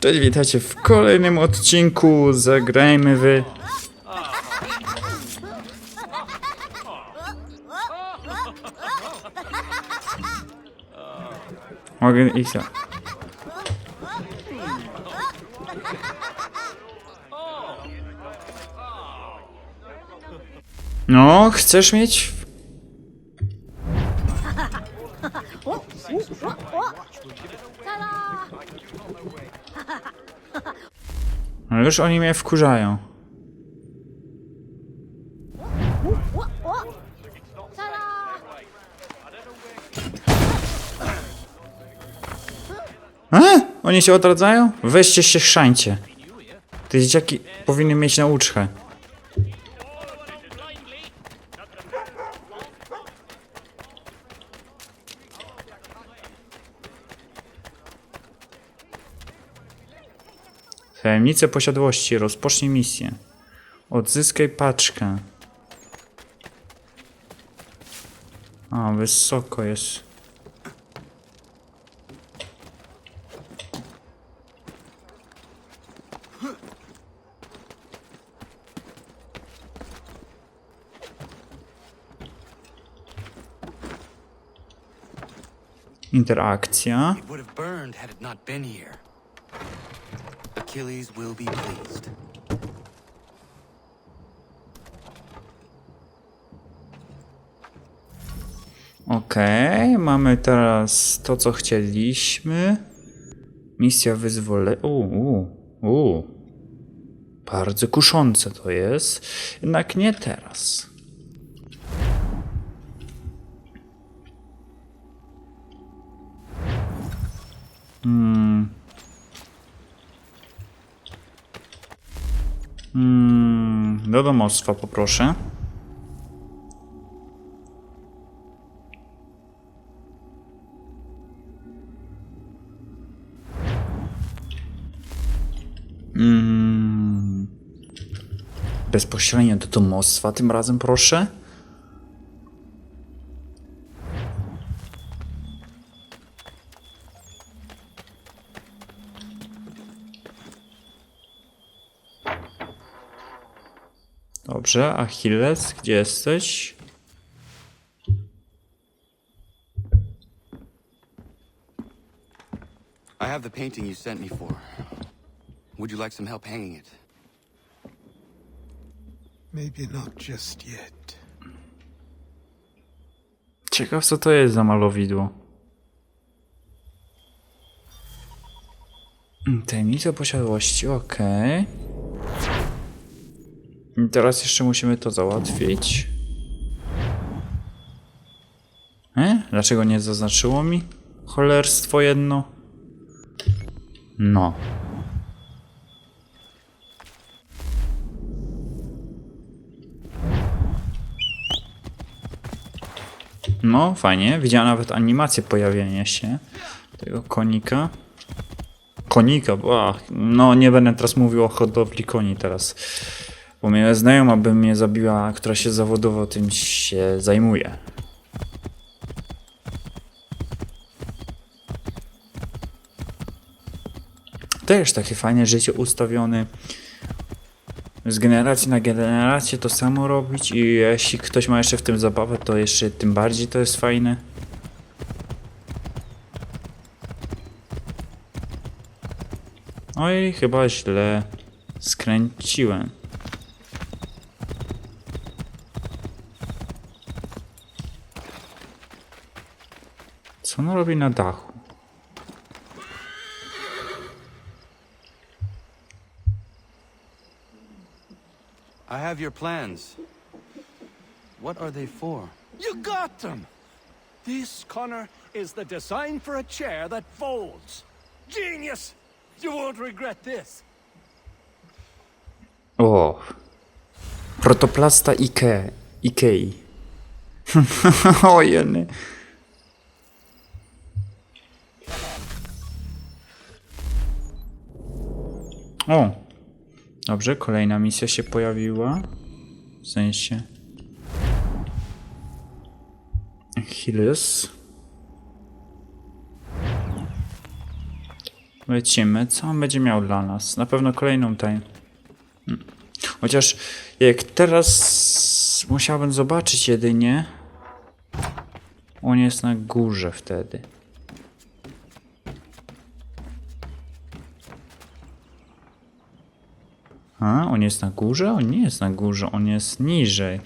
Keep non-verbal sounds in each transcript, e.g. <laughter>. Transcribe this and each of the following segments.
Cześć, witajcie w kolejnym odcinku Zagrajmy w... Mogę iść No, chcesz mieć? No już oni mnie wkurzają. A? Oni się odradzają? Weźcie się szańcie. Te dzieciaki powinny mieć nauczkę. Tajemnice posiadłości. Rozpocznij misję. Odzyskaj paczkę. A, wysoko jest. Interakcja. Achilles will be pleased. Okej, mamy teraz to, co chcieliśmy. Misja wyzwolenia. Uuu, uuu. Bardzo kuszące to jest. Jednak nie teraz. Hmm. Hmm, do domostwa poproszę. Mm. Bezpośrednio do domostwa tym razem proszę. Dobrze, Achilles, gdzie jesteś? I have the painting you sent me for. Would you like some help hanging it? Maybe not just yet. Ciekaw co to jest za malowidło. Mm, Tajemnica posiadłości, okej. Teraz jeszcze musimy to załatwić. E? Dlaczego nie zaznaczyło mi? Cholerstwo jedno. No. No, fajnie. Widziałem nawet animację pojawienia się tego konika. Konika, bo no nie będę teraz mówił o hodowli koni teraz. Bo mnie znajoma by mnie zabiła, która się zawodowo tym się zajmuje. Też takie fajne życie ustawione. Z generacji na generację to samo robić i jeśli ktoś ma jeszcze w tym zabawę, to jeszcze tym bardziej to jest fajne. Oj, chyba źle skręciłem. Co on robi na dachu? I have your plans. What are they for? You got them! This, Connor, is the design for a chair that folds. Genius! You won't regret this. O. Protoplasta Ike. Ikei. <laughs> o O. Dobrze, kolejna misja się pojawiła. W sensie. Achilles. Lecimy. Co on będzie miał dla nas? Na pewno kolejną taj. Hmm. Chociaż jak teraz musiałbym zobaczyć jedynie. On jest na górze wtedy. A, on jest na górze? On nie jest na górze, on jest niżej.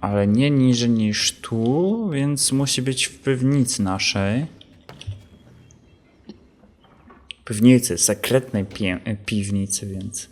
Ale nie niżej niż tu, więc musi być w piwnicy naszej. Piwnicy, sekretnej e, piwnicy, więc.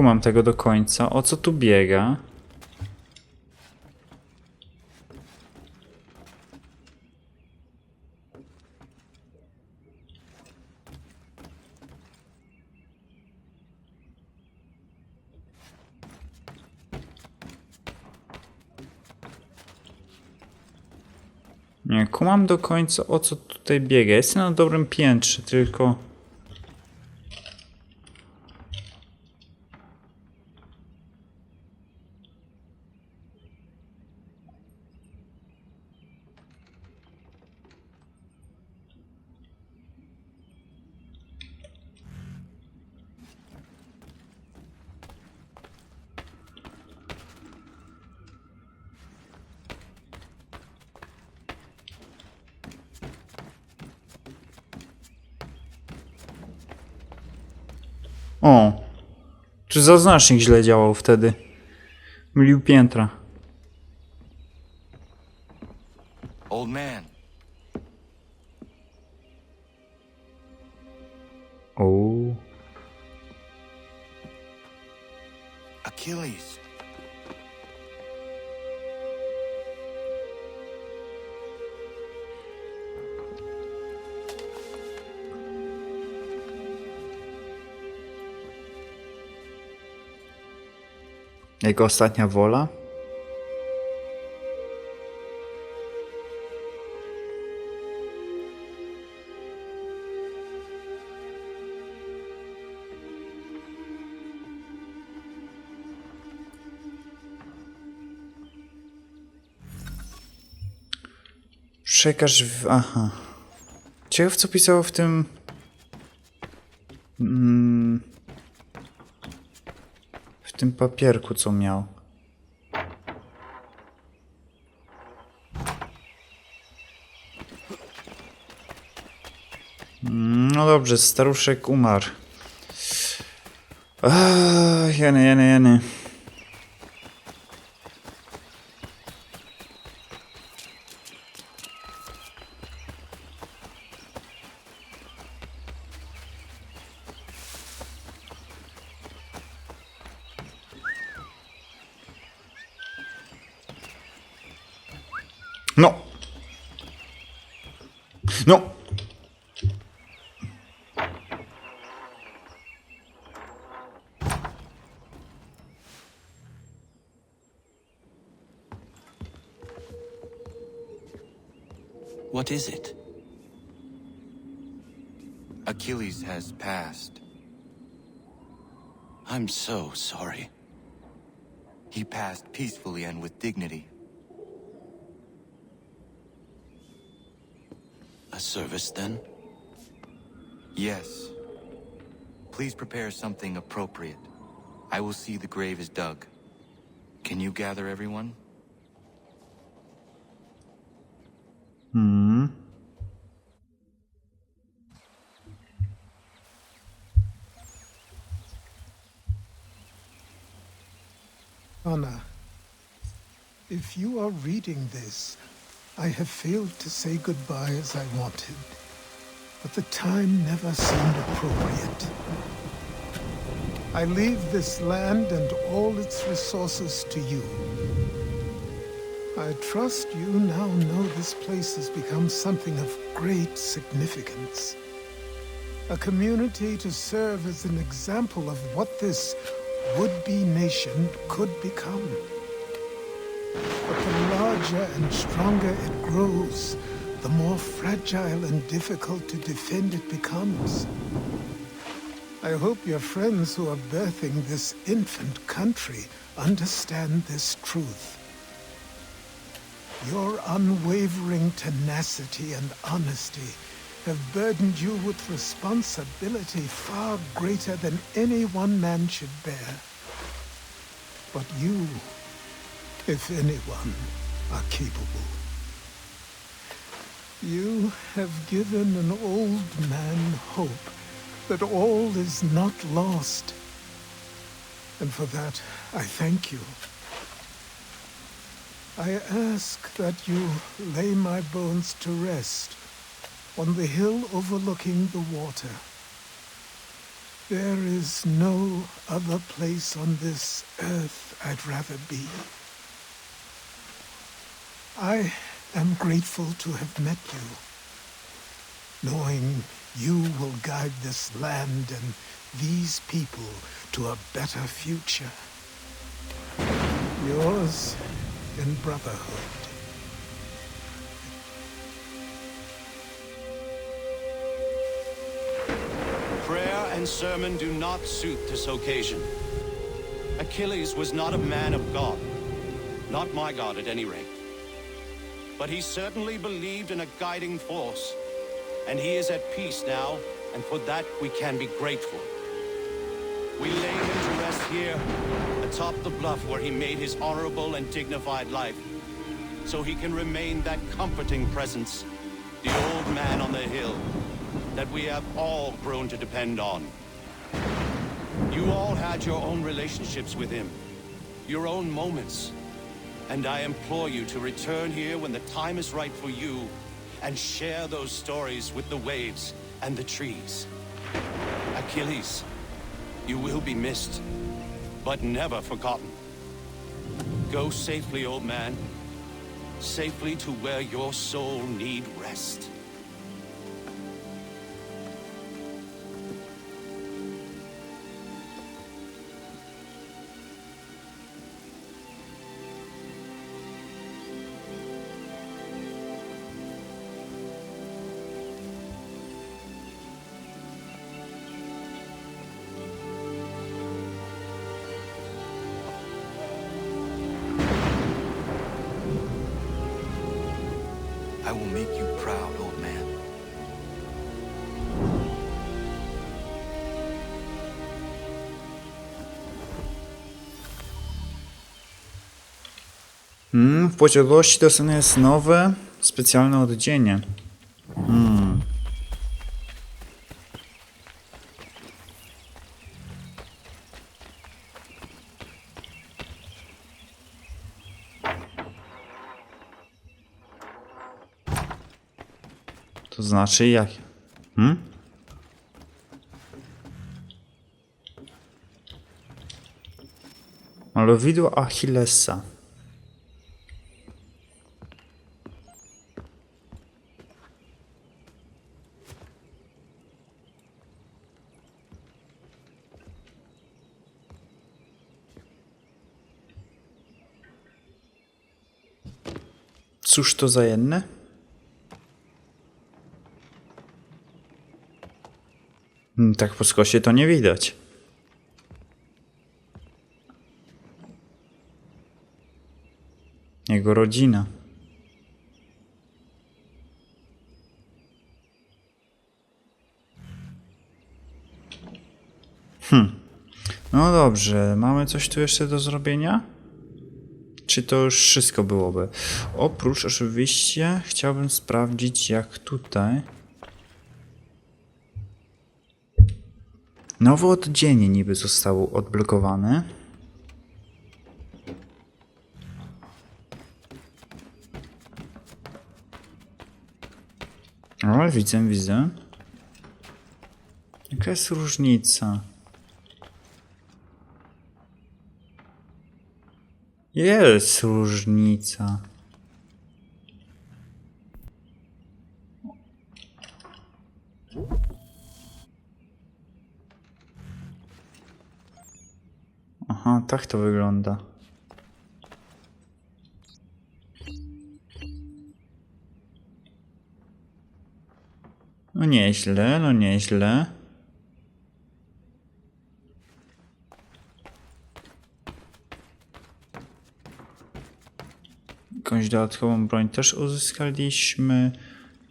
Kumam tego do końca. O co tu biega? Nie kumam do końca o co tutaj biega. Jestem na dobrym piętrze, tylko... O! Czy zaznacznik źle działał wtedy? Mylił piętra. Jego ostatnia wola? Przekaż w... Aha. Ciekaw co pisało w tym... Mm, w tym papierku, co miał. No dobrze, staruszek umarł. Ach, jeny, jeny, jeny. Peacefully and with dignity. A service, then? Yes. Please prepare something appropriate. I will see the grave is dug. Can you gather everyone? You are reading this, I have failed to say goodbye as I wanted. But the time never seemed appropriate. I leave this land and all its resources to you. I trust you now know this place has become something of great significance. A community to serve as an example of what this would-be nation could become. But the larger and stronger it grows, the more fragile and difficult to defend it becomes. I hope your friends who are birthing this infant country understand this truth. Your unwavering tenacity and honesty have burdened you with responsibility far greater than any one man should bear. But you, if anyone, are capable. You have given an old man hope that all is not lost. And for that, I thank you. I ask that you lay my bones to rest on the hill overlooking the water. There is no other place on this earth I'd rather be. I am grateful to have met you, knowing you will guide this land and these people to a better future. Yours in brotherhood. Prayer and sermon do not suit this occasion. Achilles was not a man of God. Not my God, at any rate. But he certainly believed in a guiding force. And he is at peace now, and for that we can be grateful. We lay him to rest here, atop the bluff where he made his honorable and dignified life, so he can remain that comforting presence, the old man on the hill, that we have all grown to depend on. You all had your own relationships with him, your own moments. And I implore you to return here when the time is right for you and share those stories with the waves and the trees. Achilles, you will be missed, but never forgotten. Go safely, old man. Safely to where your soul need rest. Make you proud, old man. Mm, w posiadłości dostane jest nowe, specjalne oddzienie. Znaczy jak? Hmm? Malowidło Achillesa. Cóż to za jedne? Tak po skosie to nie widać. Jego rodzina. Hmm. No dobrze, mamy coś tu jeszcze do zrobienia? Czy to już wszystko byłoby? Oprócz oczywiście chciałbym sprawdzić jak tutaj. Nowe oddzienie niby zostało odblokowane. O, widzę, widzę. Jaka jest różnica? Jest różnica. Aha, tak to wygląda. No nieźle, no nieźle. Jakąś dodatkową broń też uzyskaliśmy.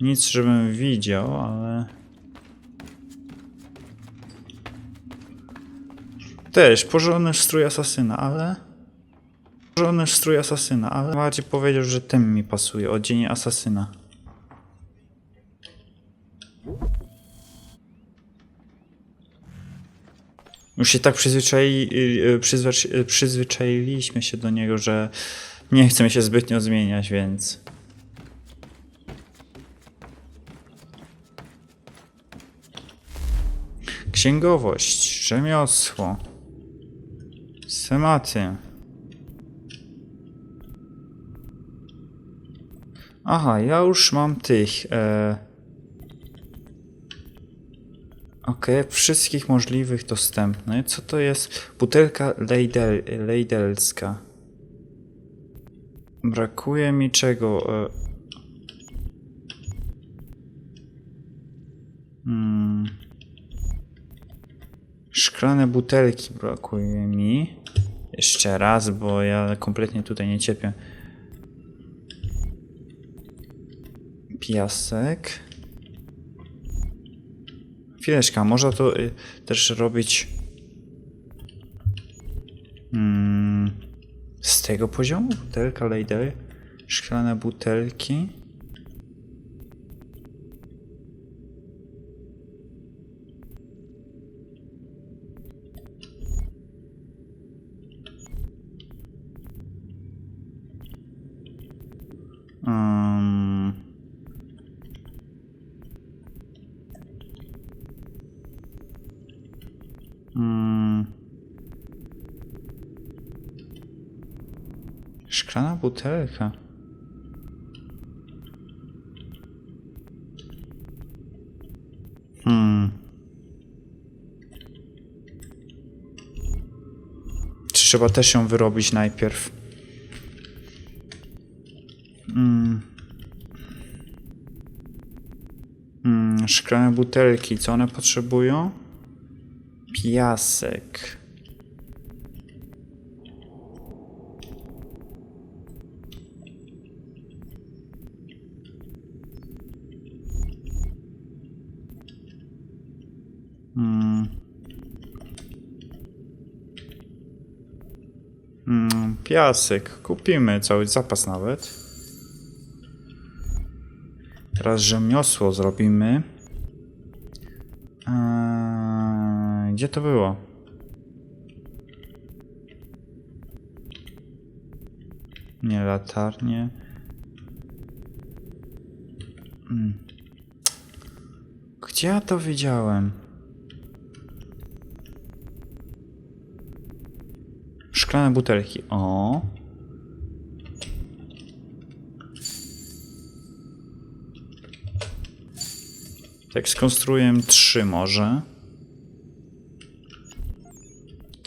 Nic, żebym widział, ale... Też porządny strój asasyna, ale... Porządny strój asasyna, ale bardziej powiedział, że ten mi pasuje, odzienie asasyna. Już się tak przyzwyczai, y, y, przyzwyczailiśmy się do niego, że nie chcemy się zbytnio zmieniać, więc... Księgowość, rzemiosło, sematy. Aha, ja już mam tych. E... Okej, wszystkich możliwych dostępnych. Co to jest? Butelka lejdel, lejdelska. Brakuje mi czego? E... Hmm. Szklane butelki brakuje mi. Jeszcze raz, bo ja kompletnie tutaj nie cierpię. Piasek. Chwileczka, można to y, też robić mm, z tego poziomu? Butelka, lejder, szklane butelki. Um, mm. Szklana butelka. Hmm. Trzeba też ją wyrobić najpierw? Mm. Mm, szklane butelki, co one potrzebują? Piasek. Mm. Mm, piasek. Kupimy cały zapas nawet. Teraz rzemiosło zrobimy. Eee, gdzie to było? Nie latarnie. Mm. Gdzie ja to widziałem? Szklane butelki. O. Tak, skonstruuję trzy może.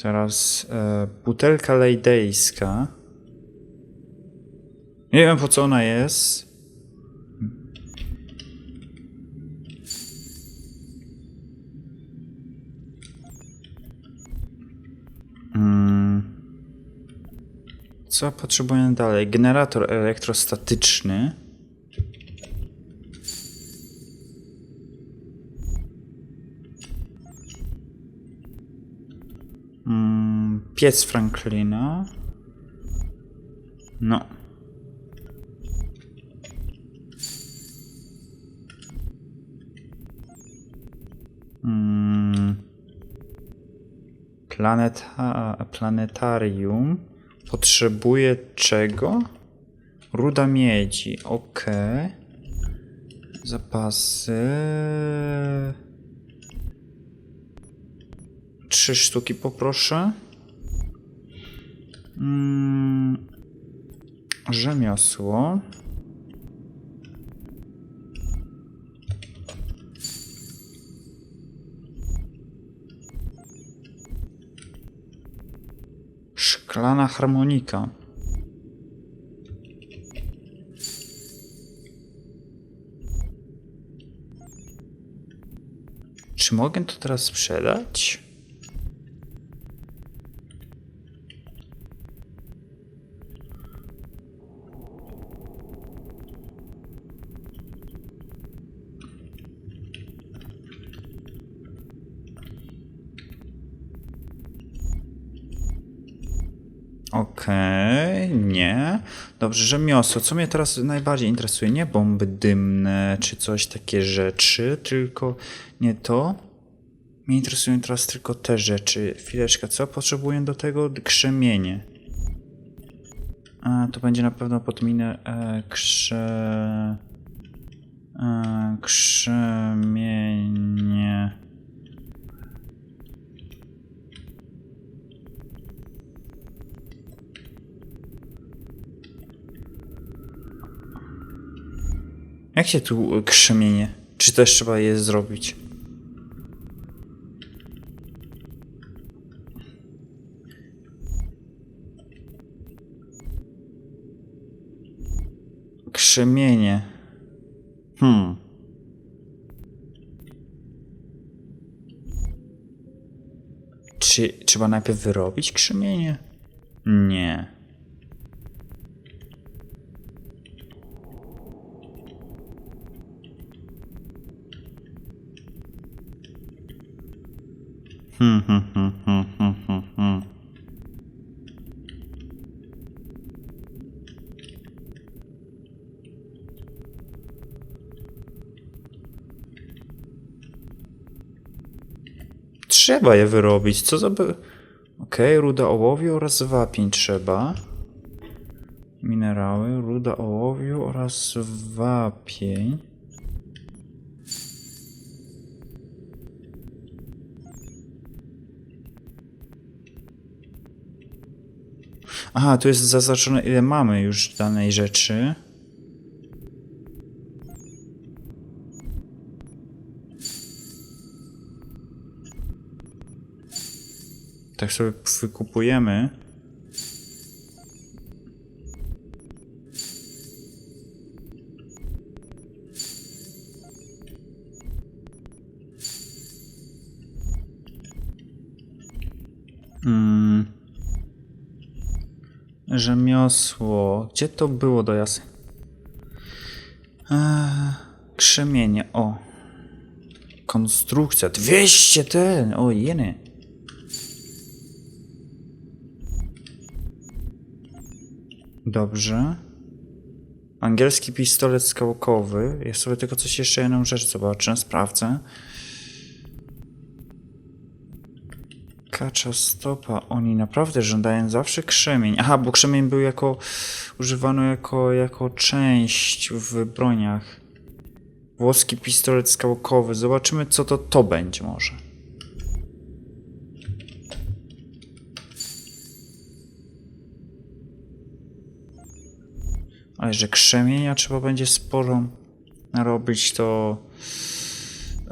Teraz e, butelka lejdejska. Nie wiem po co ona jest. Co potrzebuję dalej? Generator elektrostatyczny. Mm, piec Franklina. No. Mm. Planeta, planetarium potrzebuje czego? Ruda miedzi, ok. Zapasy. Trzy sztuki poproszę. Mm. Rzemiosło. Szklana harmonika. Czy mogę to teraz sprzedać? Okej, nie. Dobrze, rzemiosło. Co mnie teraz najbardziej interesuje? Nie bomby dymne czy coś takie rzeczy, tylko nie to. Mnie interesują teraz tylko te rzeczy. Chwileczkę, co potrzebuję do tego? Krzemienie. A, to będzie na pewno pod minę e, krze... E, krzemienie. Jak się tu y, krzemienie? Czy też trzeba je zrobić? Krzemienie. Hmm. Czy trzeba najpierw wyrobić krzemienie? Nie. Trzeba je wyrobić. Co za by... Okej, ruda ołowiu oraz wapień trzeba. Minerały, ruda ołowiu oraz wapień. Aha, tu jest zaznaczone ile mamy już danej rzeczy. Tak sobie wykupujemy. Rzemiosło. Gdzie to było do jasy? Eee, krzemienie. O. Konstrukcja. 200 ten. O jeny. Dobrze. Angielski pistolet skałkowy. Ja sobie tylko coś jeszcze jedną rzecz zobaczę, sprawdzę. Kacza stopa. Oni naprawdę żądają zawsze krzemień. Aha, bo krzemień był jako używano jako, jako część w broniach. Włoski pistolet skałkowy. Zobaczymy, co to to będzie może. Ale że krzemienia trzeba będzie sporo narobić, to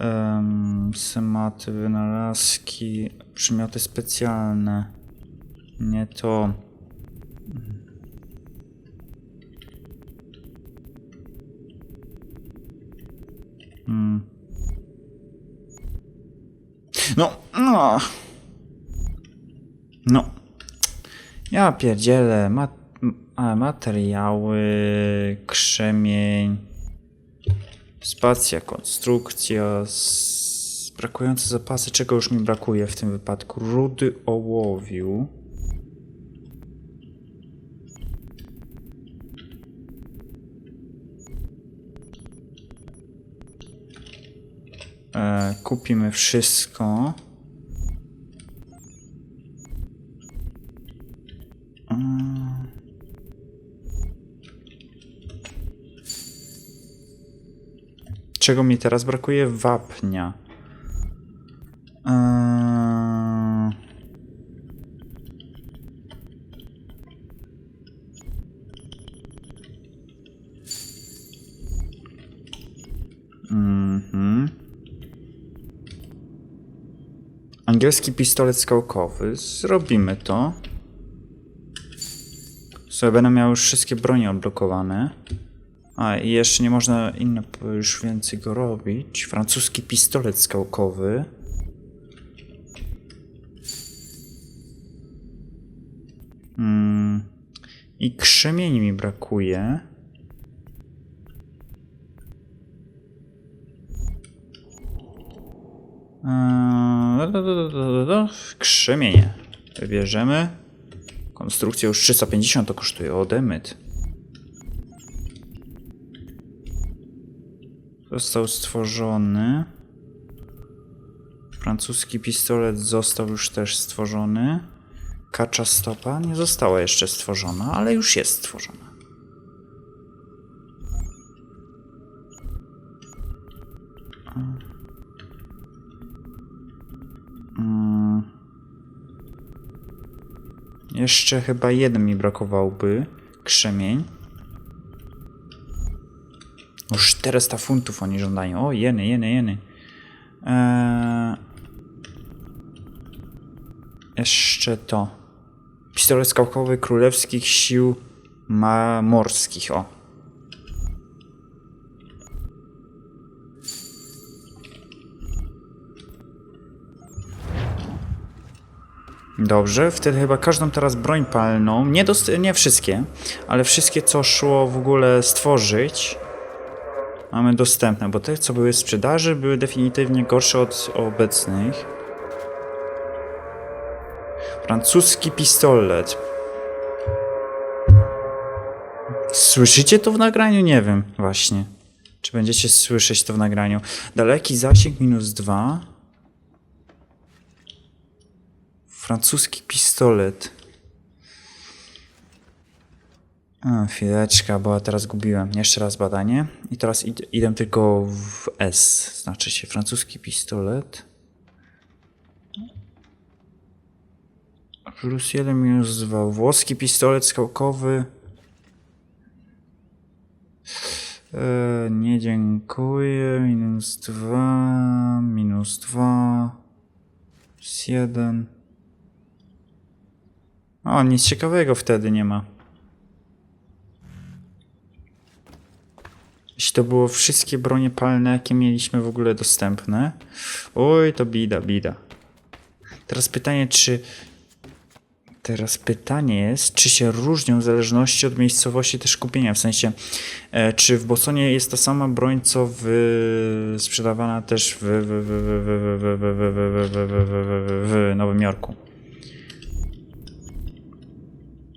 um, sematy, wynalazki, przymioty specjalne. Nie to. Hmm. No, no. No. Ja pierdzielę. Ma, materiały, krzemień, spacja, konstrukcja, s- brakujące zapasy. Czego już mi brakuje w tym wypadku? Rudy ołowiu. E, kupimy wszystko. Czego mi teraz brakuje? Wapnia. Eee... Mhm. Angielski pistolet skałkowy. Zrobimy to. Sobie będę miał już wszystkie bronie odblokowane. A, i jeszcze nie można inne już więcej go robić. Francuski pistolet skałkowy. Mm. I krzemieni mi brakuje. Eee. Krzemienie. Wybierzemy. Konstrukcja już 350 to kosztuje. O, Został stworzony. Francuski pistolet został już też stworzony. Kacza stopa nie została jeszcze stworzona, ale już jest stworzona. Jeszcze chyba jeden mi brakowałby. Krzemień. Już 400 funtów oni żądają. O, jeny, jeny, jeny. Eee... Jeszcze to. Pistolet skałkowy Królewskich Sił ma Morskich. O. Dobrze, wtedy chyba każdą teraz broń palną, nie, nie wszystkie, ale wszystkie co szło w ogóle stworzyć, mamy dostępne, bo te co były w sprzedaży były definitywnie gorsze od obecnych. Francuski pistolet. Słyszycie to w nagraniu? Nie wiem właśnie. Czy będziecie słyszeć to w nagraniu? Daleki zasięg minus dwa. Francuski pistolet. A, chwileczka, bo teraz gubiłem. Jeszcze raz badanie. I teraz id- idę tylko w S. Znaczy się francuski pistolet. Plus 1 minus 2. Włoski pistolet skałkowy. E, nie dziękuję. Minus 2. Minus 2. Plus 1. O, nic ciekawego wtedy nie ma. Jeśli to było wszystkie bronie palne, jakie mieliśmy w ogóle dostępne. Oj, to bida, bida. Teraz pytanie, czy... Teraz pytanie jest, czy się różnią w zależności od miejscowości też kupienia, w sensie, e, czy w Bosonie jest ta sama broń, co w, sprzedawana też w, w, w, w, w, w, w, w Nowym Jorku.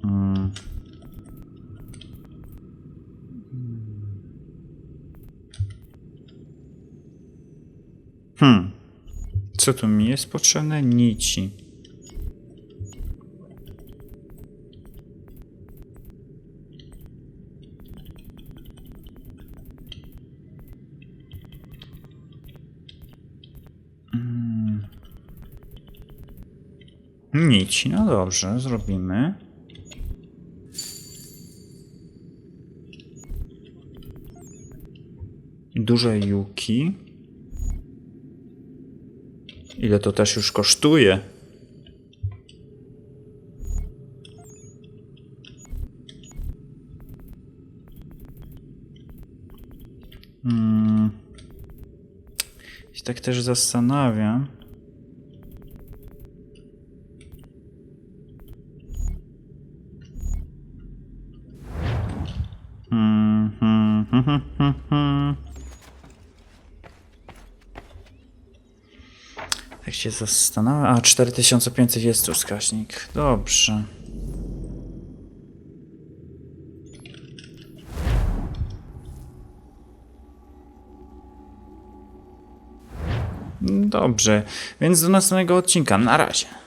Hmm. Hmm. Co tu mi jest potrzebne? Nici. Mm. Nici, no dobrze, zrobimy. Duże juki. Ile to też już kosztuje? Hmm. Się tak też zastanawiam. Zastanawiam. A, 4500 jest tu wskaźnik. Dobrze. Dobrze, więc do następnego odcinka. Na razie.